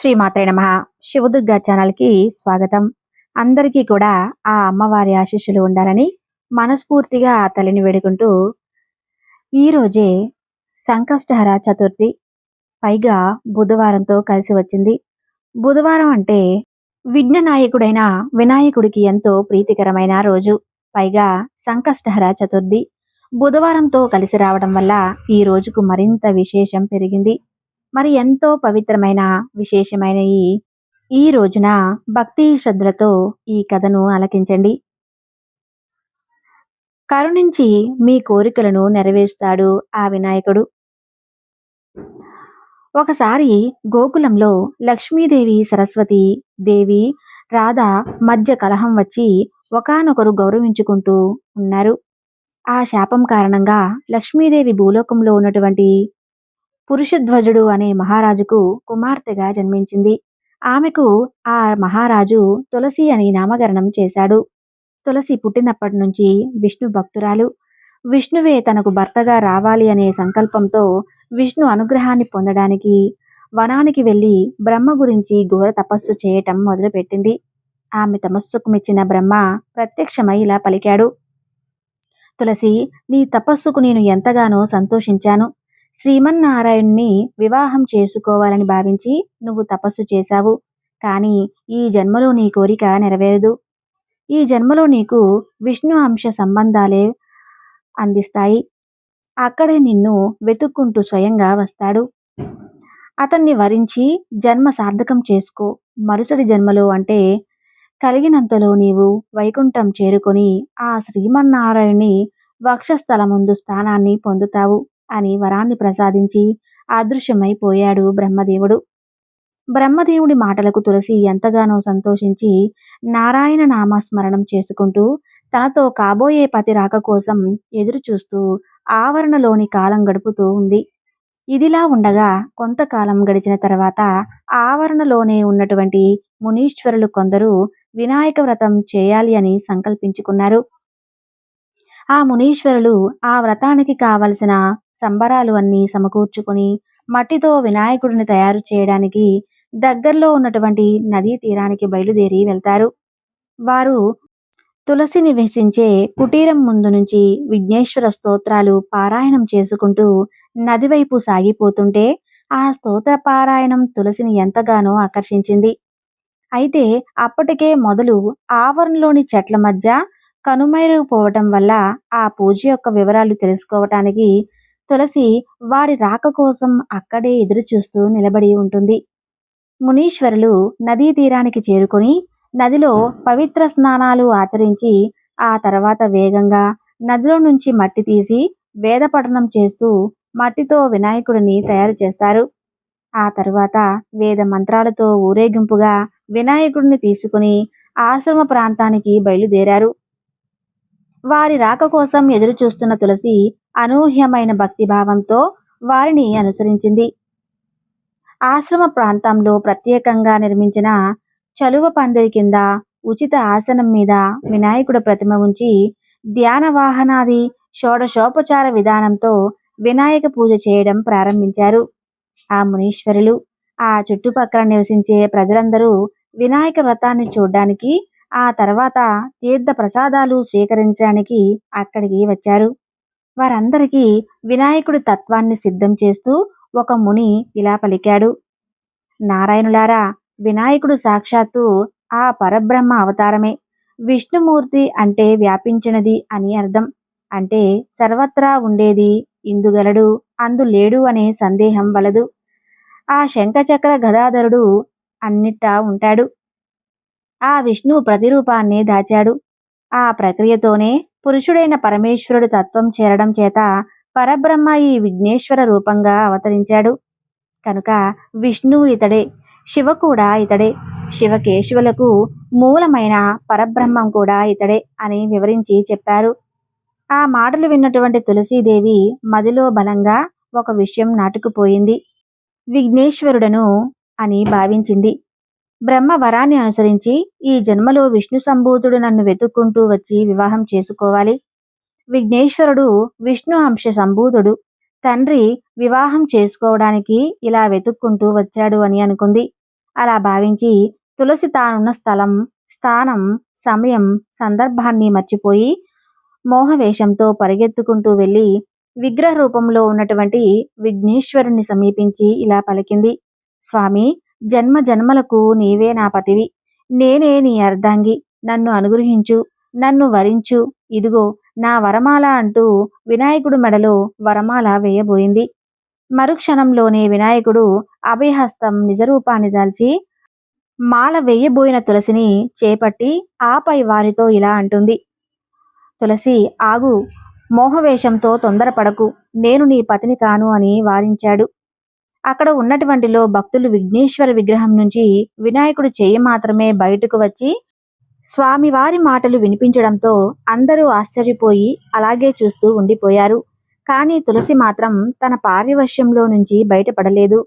శ్రీమాత్రే నమ. శివదుర్గా ఛానల్కి స్వాగతం. అందరికీ కూడా ఆ అమ్మవారి ఆశీస్సులు ఉండాలని మనస్ఫూర్తిగా తల్లిని వేడుకుంటూ ఈరోజే సంకష్టహర చతుర్థి పైగా బుధవారంతో కలిసి వచ్చింది. బుధవారం అంటే విఘ్ననాయకుడైన వినాయకుడికి ఎంతో ప్రీతికరమైన రోజు పైగా సంకష్టహర చతుర్థి. బుధవారంతో కలిసి రావడం వల్ల ఈ రోజుకు మరింత విశేషం పెరిగింది. మరి ఎంతో పవిత్రమైన విశేషమైన ఈ ఈ రోజున భక్తి శ్రద్ధలతో ఈ కథను ఆలకించండి. కరుణించి మీ కోరికలను నెరవేరుస్తాడు ఆ వినాయకుడు. ఒకసారి గోకులంలో లక్ష్మీదేవి సరస్వతి దేవి రాధ మధ్య కలహం వచ్చి ఒకనొకరు గౌరవించుకుంటూ ఉన్నారు. ఆ శాపం కారణంగా లక్ష్మీదేవి భూలోకంలో ఉన్నటువంటి పురుషధ్వజుడు అనే మహారాజుకు కుమార్తెగా జన్మించింది. ఆమెకు ఆ మహారాజు తులసి అని నామకరణం చేశాడు. తులసి పుట్టినప్పటి నుంచి విష్ణు భక్తురాలు. విష్ణువే తనకు భర్తగా రావాలి అనే సంకల్పంతో విష్ణు అనుగ్రహాన్ని పొందడానికి వనానికి వెళ్ళి బ్రహ్మ గురించి ఘోర తపస్సు చేయటం మొదలుపెట్టింది. ఆమె తమస్సుకు మెచ్చిన బ్రహ్మ ప్రత్యక్షమై ఇలా పలికాడు. తులసి నీ తపస్సుకు నేను ఎంతగానో సంతోషించాను. శ్రీమన్నారాయణ్ణి వివాహం చేసుకోవాలని భావించి నువ్వు తపస్సు చేశావు. కానీ ఈ జన్మలో నీ కోరిక నెరవేరదు. ఈ జన్మలో నీకు విష్ణు అంశ సంబంధాలే అందిస్తాయి. అక్కడే నిన్ను వెతుక్కుంటూ స్వయంగా వస్తాడు. అతన్ని వరించి జన్మ సార్థకం చేసుకో. మరుసటి జన్మలో అంటే కలిగినంతలో నీవు వైకుంఠం చేరుకొని ఆ శ్రీమన్నారాయణి వక్షస్థల ముందు స్థానాన్ని పొందుతావు. అని వరాన్ని ప్రసాదించి అదృశ్యమైపోయాడు బ్రహ్మదేవుడు. బ్రహ్మదేవుడి మాటలకు తులసి ఎంతగానో సంతోషించి నారాయణ నామస్మరణం చేసుకుంటూ తనతో కాబోయే పతి రాక కోసం ఎదురు చూస్తూ ఆవరణలోని కాలం గడుపుతూ ఉంది. ఇదిలా ఉండగా కొంతకాలం గడిచిన తర్వాత ఆవరణలోనే ఉన్నటువంటి మునీశ్వరులు కొందరు వినాయక వ్రతం చేయాలి అని సంకల్పించుకున్నారు. ఆ మునీశ్వరులు ఆ వ్రతానికి కావలసిన సంబరాలు అన్నీ సమకూర్చుకుని మట్టితో వినాయకుడిని తయారు చేయడానికి దగ్గరలో ఉన్నటువంటి నదీ తీరానికి బయలుదేరి వెళ్తారు. వారు తులసి నివసించే కుటీరం ముందు నుంచి విఘ్నేశ్వర స్తోత్రాలు పారాయణం చేసుకుంటూ నది వైపు సాగిపోతుంటే ఆ స్తోత్ర పారాయణం తులసిని ఎంతగానో ఆకర్షించింది. అయితే అప్పటికే మొదలు ఆవరణలోని చెట్ల మధ్య కనుమైరుపోవటం వల్ల ఆ పూజ యొక్క వివరాలు తెలుసుకోవటానికి తులసి వారి రాక కోసం అక్కడే ఎదురు చూస్తూ నిలబడి ఉంటుంది. మునీశ్వరులు నదీ తీరానికి చేరుకొని నదిలో పవిత్ర స్నానాలు ఆచరించి ఆ తర్వాత వేగంగా నదిలో నుంచి మట్టి తీసి వేద పఠనం చేస్తూ మట్టితో వినాయకుడిని తయారు చేస్తారు. ఆ తర్వాత వేద మంత్రాలతో ఊరేగింపుగా వినాయకుడిని తీసుకుని ఆశ్రమ ప్రాంతానికి బయలుదేరారు. వారి రాక కోసం ఎదురుచూస్తున్న తులసి అనూహ్యమైన భక్తిభావంతో వారిని అనుసరించింది. ఆశ్రమ ప్రాంతంలో ప్రత్యేకంగా నిర్మించిన చలువ పందిరి కింద ఉచిత ఆసనం మీద వినాయకుడు ప్రతిమ ఉంచి ధ్యాన వాహనాది షోడశోపచార విధానంతో వినాయక పూజ చేయడం ప్రారంభించారు. ఆ మునీశ్వరులు ఆ చుట్టుపక్కల నివసించే ప్రజలందరూ వినాయక వ్రతాన్ని చూడ్డానికి ఆ తర్వాత తీర్థ ప్రసాదాలు స్వీకరించడానికి అక్కడికి వచ్చారు. వారందరికీ వినాయకుడి తత్వాన్ని సిద్ధం చేస్తూ ఒక ముని ఇలా పలికాడు. నారాయణులారా వినాయకుడు సాక్షాత్తు ఆ పరబ్రహ్మ అవతారమే. విష్ణుమూర్తి అంటే వ్యాపించినది అని అర్థం. అంటే సర్వత్రా ఉండేది ఇందుగలడు అందు లేడు అనే సందేహం వలదు. ఆ శంఖచక్ర గదాధరుడు అన్నిటా ఉంటాడు. ఆ విష్ణువు ప్రతిరూపాన్ని దాచాడు. ఆ ప్రక్రియతోనే పురుషుడైన పరమేశ్వరుడు తత్వం చేరడం చేత పరబ్రహ్మ ఈ విఘ్నేశ్వర రూపంగా అవతరించాడు. కనుక విష్ణువు ఇతడే శివ కూడా ఇతడే శివకేశవులకు మూలమైన పరబ్రహ్మం కూడా ఇతడే అని వివరించి చెప్పారు. ఆ మాటలు విన్నటువంటి తులసీదేవి మదిలో బలంగా ఒక విషయం నాటుకుపోయింది. విఘ్నేశ్వరుడను అని భావించింది. బ్రహ్మ వరాన్ని అనుసరించి ఈ జన్మలో విష్ణు సంభూతుడు నన్ను వెతుక్కుంటూ వచ్చి వివాహం చేసుకోవాలి. విఘ్నేశ్వరుడు విష్ణు అంశ సంభూతుడు. తండ్రి వివాహం చేసుకోవడానికి ఇలా వెతుక్కుంటూ వచ్చాడు అని అనుకుంది. అలా భావించి తులసి తానున్న స్థలం స్థానం సమయం సందర్భాన్ని మర్చిపోయి మోహవేషంతో పరిగెత్తుకుంటూ వెళ్ళి విగ్రహ రూపంలో ఉన్నటువంటి విఘ్నేశ్వరుణ్ణి సమీపించి ఇలా పలికింది. స్వామి జన్మ జన్మలకు నీవే నా పతివి. నేనే నీ అర్ధాంగి. నన్ను అనుగ్రహించు. నన్ను వరించు. ఇదిగో నా వరమాల అంటూ వినాయకుడు మెడలో వరమాల వేయబోయింది. మరుక్షణంలోనే వినాయకుడు అభయహస్తం నిజరూపాన్ని దాల్చి మాల వేయబోయిన తులసిని చేపట్టి ఆపై వారితో ఇలా అంటుంది. తులసి ఆగు. మోహవేషంతో తొందరపడకు. నేను నీ పతిని కాను అని వారించాడు. అక్కడ ఉన్నటువంటిలో భక్తులు విఘ్నేశ్వర విగ్రహం నుంచి వినాయకుడు చేయి మాత్రమే బయటకు వచ్చి స్వామివారి మాటలు వినిపించడంతో అందరూ ఆశ్చర్యపోయి అలాగే చూస్తూ ఉండిపోయారు. కానీ తులసి మాత్రం తన పార్యవశ్యంలో నుంచి బయటపడలేదు.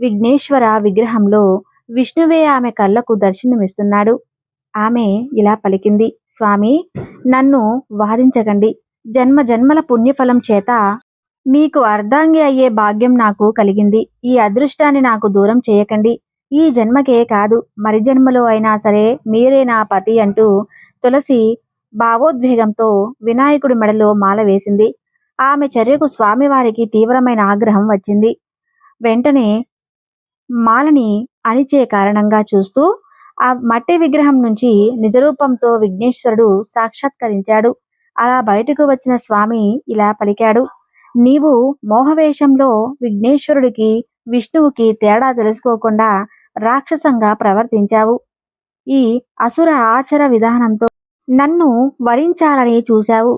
విఘ్నేశ్వర విగ్రహంలో విష్ణువే ఆమె కళ్ళకు దర్శనమిస్తున్నాడు. ఆమె ఇలా పలికింది స్వామి నన్ను వాదించకండి. జన్మ జన్మల పుణ్యఫలం చేత మీకు అర్ధాంగి అయ్యే భాగ్యం నాకు కలిగింది. ఈ అదృష్టాన్ని నాకు దూరం చేయకండి. ఈ జన్మకే కాదు మరి జన్మలో అయినా సరే మీరే నా పతి అంటూ తులసి భావోద్వేగంతో వినాయకుడి మెడలో మాల వేసింది. ఆమె చర్యకు స్వామివారికి తీవ్రమైన ఆగ్రహం వచ్చింది. వెంటనే మాలని అణిచే కారణంగా చూస్తూ ఆ మట్టి విగ్రహం నుంచి నిజరూపంతో విఘ్నేశ్వరుడు సాక్షాత్కరించాడు. అలా బయటకు వచ్చిన స్వామి ఇలా పలికాడు. నీవు మోహవేషంలో విఘ్నేశ్వరుడికి విష్ణువుకి తేడా తెలుసుకోకుండా రాక్షసంగా ప్రవర్తించావు. ఈ అసుర ఆచర విధానంతో నన్ను వరించాలని చూశావు.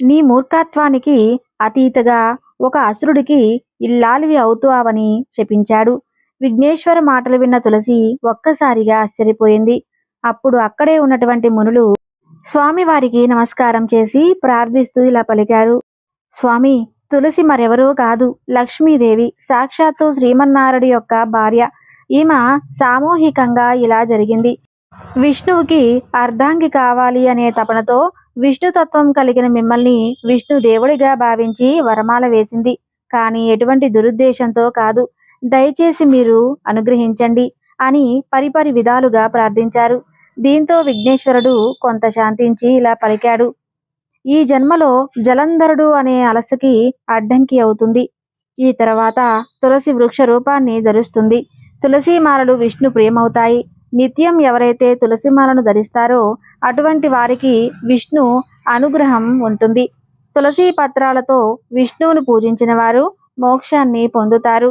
నీ మూర్ఖత్వానికి అతీతగా ఒక అసురుడికి ఇల్లాలివి అవుతావని శపించాడు విఘ్నేశ్వర మాటలు విన్న తులసి ఒక్కసారిగా ఆశ్చర్యపోయింది. అప్పుడు అక్కడే ఉన్నటువంటి మునులు స్వామివారికి నమస్కారం చేసి ప్రార్థిస్తూ ఇలా పలికారు. స్వామి తులసి మరెవరో కాదు. లక్ష్మీదేవి సాక్షాత్తు శ్రీమన్నారుడి యొక్క భార్య. ఈమె సామూహికంగా ఇలా జరిగింది. విష్ణువుకి అర్ధాంగి కావాలి అనే తపనతో విష్ణుతత్వం కలిగిన మిమ్మల్ని విష్ణు దేవుడిగా భావించి వరమాల వేసింది. కానీ ఎటువంటి దురుద్దేశంతో కాదు. దయచేసి మీరు అనుగ్రహించండి అని పరిపరి విధాలుగా ప్రార్థించారు. దీంతో విఘ్నేశ్వరుడు కొంత శాంతించి ఇలా పలికాడు. ఈ జన్మలో జలంధరుడు అనే అలసకి అడ్డంకి అవుతుంది. ఈ తర్వాత తులసి వృక్ష రూపాన్ని ధరిస్తుంది. తులసీమాలలు విష్ణు ప్రియమవుతాయి నిత్యం ఎవరైతే తులసిమాలను ధరిస్తారో అటువంటి వారికి విష్ణు అనుగ్రహం ఉంటుంది. తులసి పత్రాలతో విష్ణువును పూజించిన వారు మోక్షాన్ని పొందుతారు.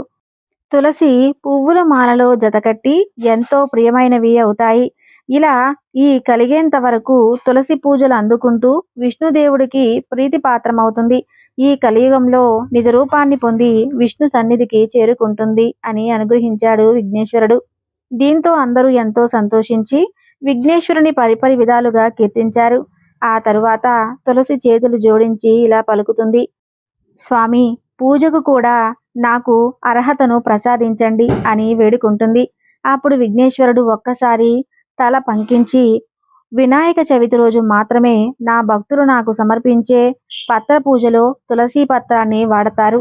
తులసి పువ్వుల మాలలో జతకట్టి ఎంతో ప్రియమైనవి అవుతాయి. ఇలా ఈ కలిగేంత వరకు తులసి పూజలు అందుకుంటూ విష్ణుదేవుడికి ప్రీతిపాత్రమవుతుంది. ఈ కలియుగంలో నిజ రూపాన్ని పొంది విష్ణు సన్నిధికి చేరుకుంటుంది అని అనుగ్రహించాడు విఘ్నేశ్వరుడు. దీంతో అందరూ ఎంతో సంతోషించి విఘ్నేశ్వరుని పరిపరి విధాలుగా కీర్తించారు. ఆ తరువాత తులసి చేతులు జోడించి ఇలా పలుకుతుంది. స్వామి పూజకు కూడా నాకు అర్హతను ప్రసాదించండి అని వేడుకుంటుంది. అప్పుడు విఘ్నేశ్వరుడు ఒక్కసారి తల పంకించి వినాయక చవితి రోజు మాత్రమే నా భక్తులు నాకు సమర్పించే పత్ర పూజలో తులసి పత్రాన్ని వాడతారు.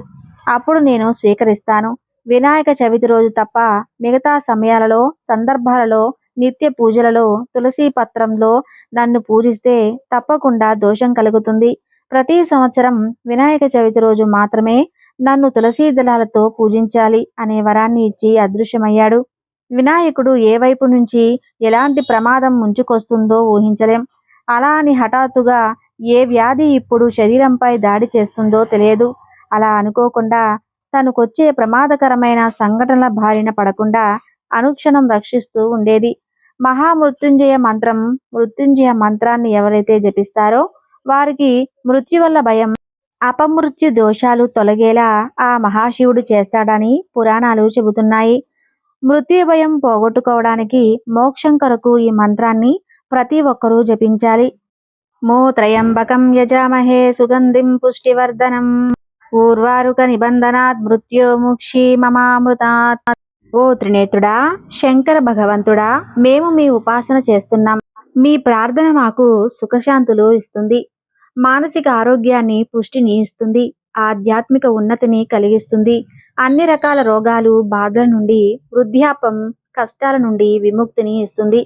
అప్పుడు నేను స్వీకరిస్తాను. వినాయక చవితి రోజు తప్ప మిగతా సమయాలలో సందర్భాలలో నిత్య పూజలలో తులసి పత్రంలో నన్ను పూజిస్తే తప్పకుండా దోషం కలుగుతుంది. ప్రతి సంవత్సరం వినాయక చవితి రోజు మాత్రమే నన్ను తులసీ దళాలతో పూజించాలి అనే వరాన్ని ఇచ్చి అదృశ్యమయ్యాడు. వినాయకుడు ఏ వైపు నుంచి ఎలాంటి ప్రమాదం ముంచుకొస్తుందో ఊహించలేం. అలా అని హఠాత్తుగా ఏ వ్యాధి ఇప్పుడు శరీరంపై దాడి చేస్తుందో తెలియదు. అలా అనుకోకుండా తనకొచ్చే ప్రమాదకరమైన సంఘటనల బారిన పడకుండా అనుక్షణం రక్షిస్తూ ఉండేది. మహామృత్యుంజయ మంత్రం మృత్యుంజయ మంత్రాన్ని ఎవరైతే జపిస్తారో వారికి మృత్యు వల్ల భయం. అపమృత్యు దోషాలు తొలగేలా ఆ మహాశివుడు చేస్తాడని పురాణాలు చెబుతున్నాయి. మృత్యు భయం పోగొట్టుకోవడానికి మోక్షం కొరకు ఈ మంత్రాన్ని ప్రతి ఒక్కరూ జపించాలి. మూత్రయంబకం యజామహే సుగంధిం పుష్టివర్ధనం. ఊర్వారుక నిబంధనాత్ మృత్యోముక్షి మమామృతాత్. ఓ త్రినేత్రుడా శంకర భగవంతుడా మేము మీ ఉపాసన చేస్తున్నాం. మీ ప్రార్థన మాకు సుఖశాంతులు ఇస్తుంది. మానసిక ఆరోగ్యాన్ని పుష్టిని ఇస్తుంది. ఆధ్యాత్మిక ఉన్నతిని కలిగిస్తుంది. అన్ని రకాల రోగాలు బాధల నుండి వృద్ధాపం కష్టాల నుండి విముక్తిని ఇస్తుంది.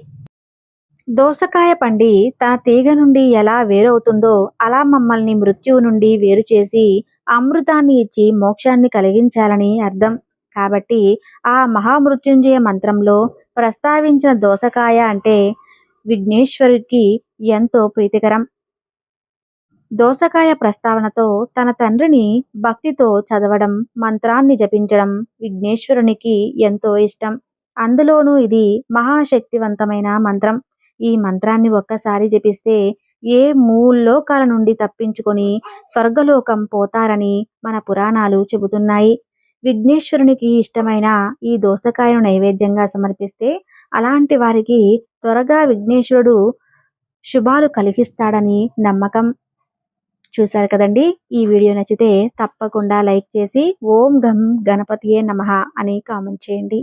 దోసకాయ పండి తన తీగ నుండి ఎలా వేరవుతుందో అలా మమ్మల్ని మృత్యువు నుండి వేరు చేసి అమృతాన్ని ఇచ్చి మోక్షాన్ని కలిగించాలని అర్థం. కాబట్టి ఆ మహామృత్యుంజయ మంత్రంలో ప్రస్తావించిన దోసకాయ అంటే విఘ్నేశ్వరుడికి ఎంతో ప్రీతికరం. దోసకాయ ప్రస్తావనతో తన తండ్రిని భక్తితో చదవడం మంత్రాన్ని జపించడం విఘ్నేశ్వరునికి ఎంతో ఇష్టం. అందులోనూ ఇది మహాశక్తివంతమైన మంత్రం. ఈ మంత్రాన్ని ఒక్కసారి జపిస్తే ఏ మూల్లోకాల నుండి తప్పించుకొని స్వర్గలోకం పోతారని మన పురాణాలు చెబుతున్నాయి. విఘ్నేశ్వరునికి ఇష్టమైన ఈ దోసకాయను నైవేద్యంగా సమర్పిస్తే అలాంటి వారికి త్వరగా విఘ్నేశ్వరుడు శుభాలు కలిగిస్తాడని నమ్మకం. చూశారు కదండి? ఈ వీడియో నచ్చితే తప్పకుండా లైక్ చేసి ఓం గం గణపతియే నమ అని కామెంట్ చేయండి.